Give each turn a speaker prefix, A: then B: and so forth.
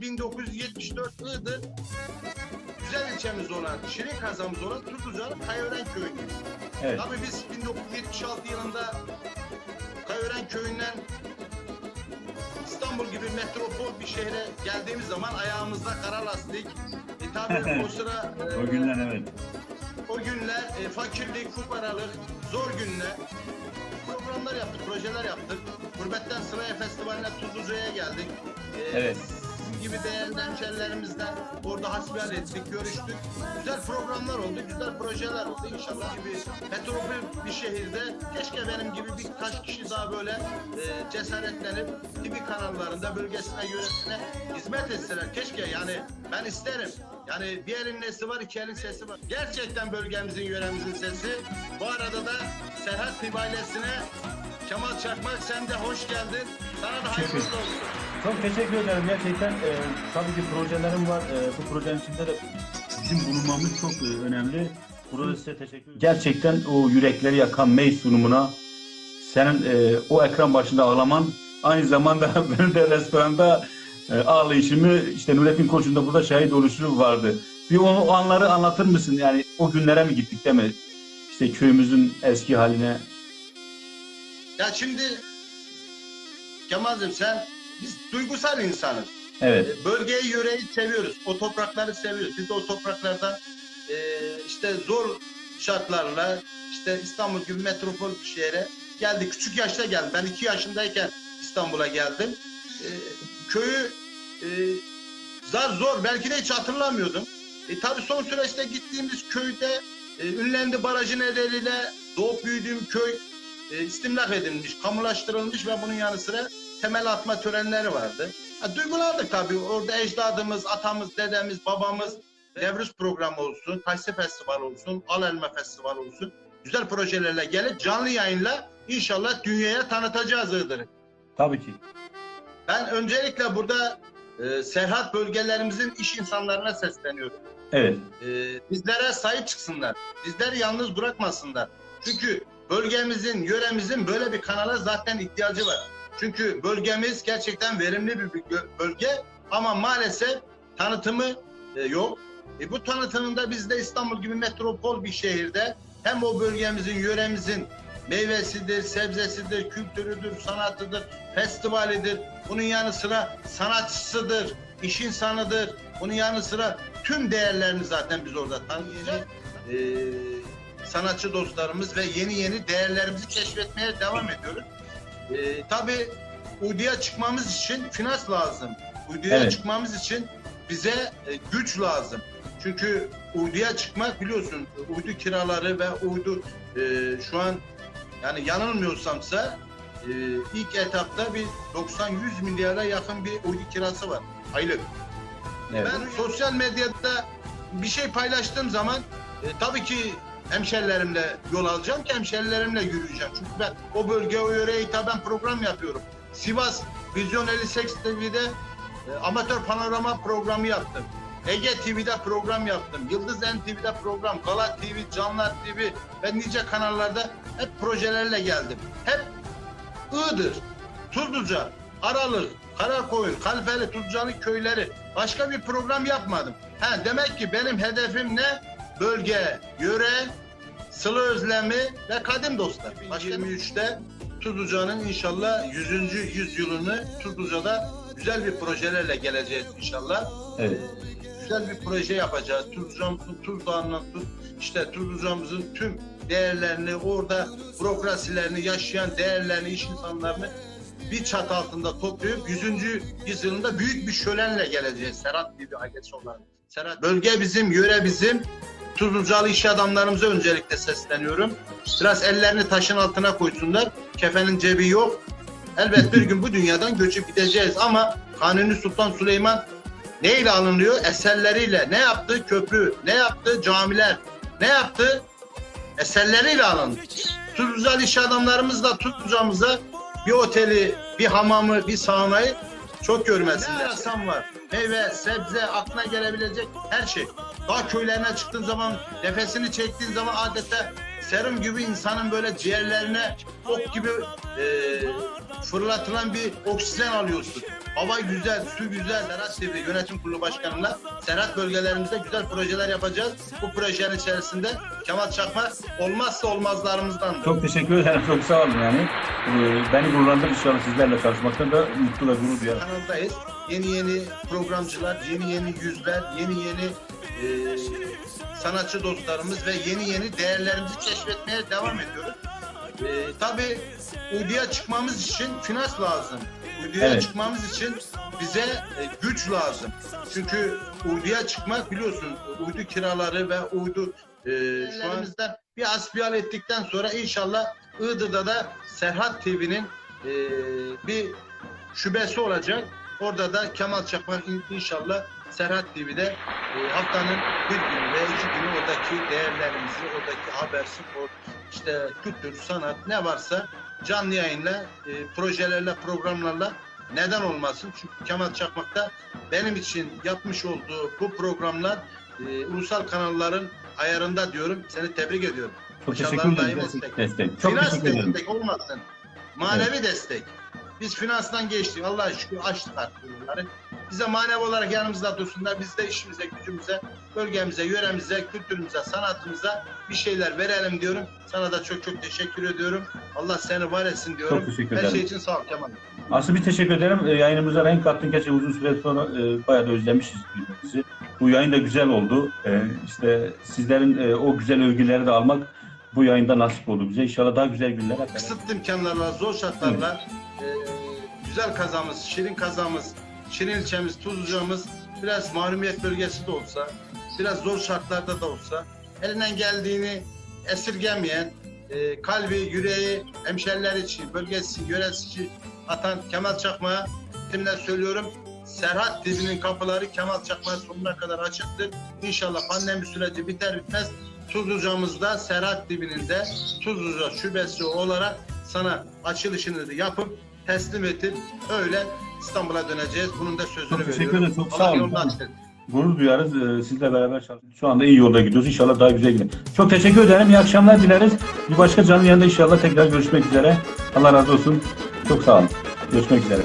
A: 1974 Iğdır güzel ilçemiz olan, Şirin kazamız olan Tuzluca'nın Kayören köyündeyiz.
B: Evet.
A: Tabii biz 1976 yılında Kayören köyünden İstanbul gibi metropol bir şehre geldiğimiz zaman ayağımızda kara lastik. E tabii o sıra e,
B: O günler evet.
A: o günler e, fakirlik, fukaralık, zor günler. Programlar yaptık, projeler yaptık. Gurbetten Sıraya Festivali'ne Tuzluca'ya geldik. E,
B: Evet.
A: Gibi değerli hemşerilerimizle orada hasbihal ettik, görüştük. Güzel programlar oldu, güzel projeler oldu inşallah. Gibi metropol bir şehirde keşke benim gibi birkaç kişi daha böyle e, cesaretlenip TV kanallarında bölgesine, yöresine hizmet etseler. Keşke yani ben isterim. Yani bir elin nesi var, iki elin sesi var. Gerçekten bölgemizin, yöremizin sesi. Bu arada da Serhat Tip ailesine Kemal Çakmak sen de hoş geldin. Sana da hayırlı olsun.
B: Çok teşekkür ederim. Gerçekten e, tabii ki projelerim var. E, bu projenin içinde de bizim bulunmamız çok e, önemli. Burada size teşekkür ederim. Gerçekten o yürekleri yakan May sunumuna senin e, o ekran başında ağlaman aynı zamanda benim de restoranda e, ağlayışımı işte Nurettin Koç'un da burada şahit oluşu vardı. Bir o, o anları anlatır mısın? Yani o günlere mi gittik değil mi? İşte köyümüzün eski haline.
A: Ya şimdi Kemal'cim sen biz duygusal insanız.
B: Evet.
A: E, Bölgeyi, yöreyi seviyoruz. O toprakları seviyoruz. Biz de o topraklardan e, işte zor şartlarla işte İstanbul gibi metropol bir şehre geldik. Küçük yaşta geldim. Ben iki yaşındayken İstanbul'a geldim. E, köyü e, zar zor. Belki de hiç hatırlamıyordum. E, tabii son süreçte gittiğimiz köyde e, Ünlendi Barajı nedeniyle doğup büyüdüğüm köy e, istimlak edilmiş, kamulaştırılmış ve bunun yanı sıra temel atma törenleri vardı. Ha, duygulandık tabii. Orada ecdadımız, atamız, dedemiz, babamız Nevruz programı olsun, Kayısı Festival olsun, Al Elma Festival olsun. Güzel projelerle gelip canlı yayınla inşallah dünyaya tanıtacağız Iğdır'ı.
B: Tabii ki.
A: Ben öncelikle burada e, Serhat bölgelerimizin iş insanlarına sesleniyorum.
B: Evet.
A: E, bizlere sahip çıksınlar. Bizleri yalnız bırakmasınlar. Çünkü bölgemizin, yöremizin böyle bir kanala zaten ihtiyacı var. Çünkü bölgemiz gerçekten verimli bir bölge- ama maalesef tanıtımı e, yok. E, bu tanıtımın da bizde İstanbul gibi metropol bir şehirde hem o bölgemizin, yöremizin meyvesidir, sebzesidir, kültürüdür, sanatıdır, festivalidir. Bunun yanı sıra sanatçısıdır, iş insanıdır. Bunun yanı sıra tüm değerlerini zaten biz orada tanıyacağız. Ee, sanatçı dostlarımız ve yeni yeni değerlerimizi keşfetmeye devam ediyoruz. Ee, tabii uyduya çıkmamız için finans lazım. Uyduya
B: Evet.
A: çıkmamız için bize e, güç lazım. Çünkü uyduya çıkmak biliyorsun uydu kiraları ve uydu e, şu an yani yanılmıyorsamsa e, ilk etapta bir 90-100 milyara yakın bir uydu kirası var aylık.
B: Evet.
A: Ben sosyal medyada bir şey paylaştığım zaman e, tabii ki hemşerilerimle yol alacağım ki hemşerilerimle yürüyeceğim. Çünkü ben o bölgeye, o yöreye hitaben program yapıyorum. Sivas Vizyon 58 TV'de e, amatör panorama programı yaptım. Ege TV'de program yaptım. Yıldız NTV'de program, Gala TV, Canlar TV ve nice kanallarda hep projelerle geldim. Hep Iğdır, Tuzluca, Aralık, Karakoyun, Kalfeli, Tuzluca'nın köyleri. Başka bir program yapmadım. Ha, demek ki benim hedefim ne? Bölge, yöre, sılı özlemi ve kadim dostlar. Başka 23'te Tuzluca'nın inşallah 100. yüzyılını Tuzluca'da güzel bir projelerle geleceğiz inşallah.
B: Evet.
A: Güzel bir proje yapacağız. Tuzluca'mızın, Tuzdağ'ından tut, işte Tuzluca'mızın tüm değerlerini, orada bürokrasilerini, yaşayan değerlerini, iş insanlarını bir çat altında toplayıp 100. yüzyılında büyük bir şölenle geleceğiz Serhat gibi ailesi olarak. Serhat, bölge bizim, yöre bizim. Tuzlucalı iş adamlarımıza öncelikle sesleniyorum. Biraz ellerini taşın altına koysunlar. Kefenin cebi yok. Elbet bir gün bu dünyadan göçüp gideceğiz ama Kanuni Sultan Süleyman neyle alınıyor? Eserleriyle. Ne yaptı? Köprü. Ne yaptı? Camiler. Ne yaptı? Eserleriyle alındı. Tuzlucalı iş adamlarımız da Tuzluca'mıza bir oteli, bir hamamı, bir saunayı çok görmesinler. Ne arasam var. Meyve, sebze, aklına gelebilecek her şey. Dağ köylerine çıktığın zaman, nefesini çektiğin zaman adeta serum gibi insanın böyle ciğerlerine ok gibi e, fırlatılan bir oksijen alıyorsun. hava güzel, su güzel. Serhat TV Yönetim Kurulu Başkanı'na Serhat bölgelerimizde güzel projeler yapacağız. Bu projenin içerisinde Kemal Çakma olmazsa olmazlarımızdan.
B: Çok teşekkür ederim. Çok sağ olun yani. Ee, beni gururlandırır inşallah sizlerle çalışmaktan da mutlu ve gurur duyarım.
A: kanaldayız. Yeni yeni programcılar, yeni yeni yüzler, yeni yeni e, sanatçı dostlarımız ve yeni yeni değerlerimizi keşfetmeye devam ediyoruz. E, tabii uyduya çıkmamız için finans lazım. Uyduya
B: Evet.
A: çıkmamız için bize e, güç lazım. Çünkü uyduya çıkmak biliyorsun uydu kiraları ve uydu e, şu an bir asbiyal ettikten sonra inşallah Iğdır'da da Serhat TV'nin e, bir şubesi olacak. Orada da Kemal Çakmak in- inşallah Serhat TV'de e, haftanın bir günü ve iki günü oradaki değerlerimizi, oradaki haber, spor, işte kültür, sanat ne varsa canlı yayınla, e, projelerle, programlarla neden olmasın? Çünkü Kemal Çakmak'ta benim için yapmış olduğu bu programlar e, ulusal kanalların ayarında diyorum. Seni tebrik ediyorum.
B: Çok teşekkür
A: Başarıların
B: ederim.
A: daim
B: Destek. destek. Çok
A: Finans
B: teşekkür ederim.
A: destek olmasın. Manevi destek. Biz finanstan geçtik. Allah'a şükür açtık artık bunları. Bize manevi olarak yanımızda dursunlar. Biz de işimize, gücümüze, bölgemize, yöremize, kültürümüze, sanatımıza bir şeyler verelim diyorum. Sana da çok çok teşekkür ediyorum. Allah seni var etsin diyorum.
B: Çok teşekkür
A: Her
B: ederim.
A: şey için sağ ol Kemal.
B: Aslı bir teşekkür ederim. E, yayınımıza renk kattın. Gerçekten uzun süre sonra e, bayağı da özlemişiz birbirimizi. Bu yayın da güzel oldu. E, işte sizlerin e, o güzel övgüleri de almak bu yayında nasip oldu bize. İnşallah daha güzel günler.
A: Kısıtlı imkanlarla, zor şartlarla güzel kazamız, şirin kazamız, şirin ilçemiz, Tuzluca'mız biraz mahrumiyet bölgesi de olsa, biraz zor şartlarda da olsa elinden geldiğini esirgemeyen, e, kalbi, yüreği, hemşeriler için, bölgesi, yöresi için atan Kemal Çakmak'a timle söylüyorum. Serhat dizinin kapıları Kemal Çakmak'a sonuna kadar açıktır. İnşallah pandemi süreci biter bitmez Tuzluca'mızda Serhat dibinin de Tuzluca şubesi olarak sana açılışını da yapıp teslim edip öyle İstanbul'a döneceğiz. Bunun da sözünü
B: Çok teşekkür
A: veriyorum.
B: ederim. Çok sağ olun.
A: etsin.
B: Gurur duyarız. E, sizle beraber çalışıyoruz. Şu anda iyi yolda gidiyoruz. İnşallah daha güzel gider. Çok teşekkür ederim. İyi akşamlar dileriz. Bir başka canlı yayında inşallah tekrar görüşmek üzere. Allah razı olsun. Çok sağ olun. Görüşmek üzere.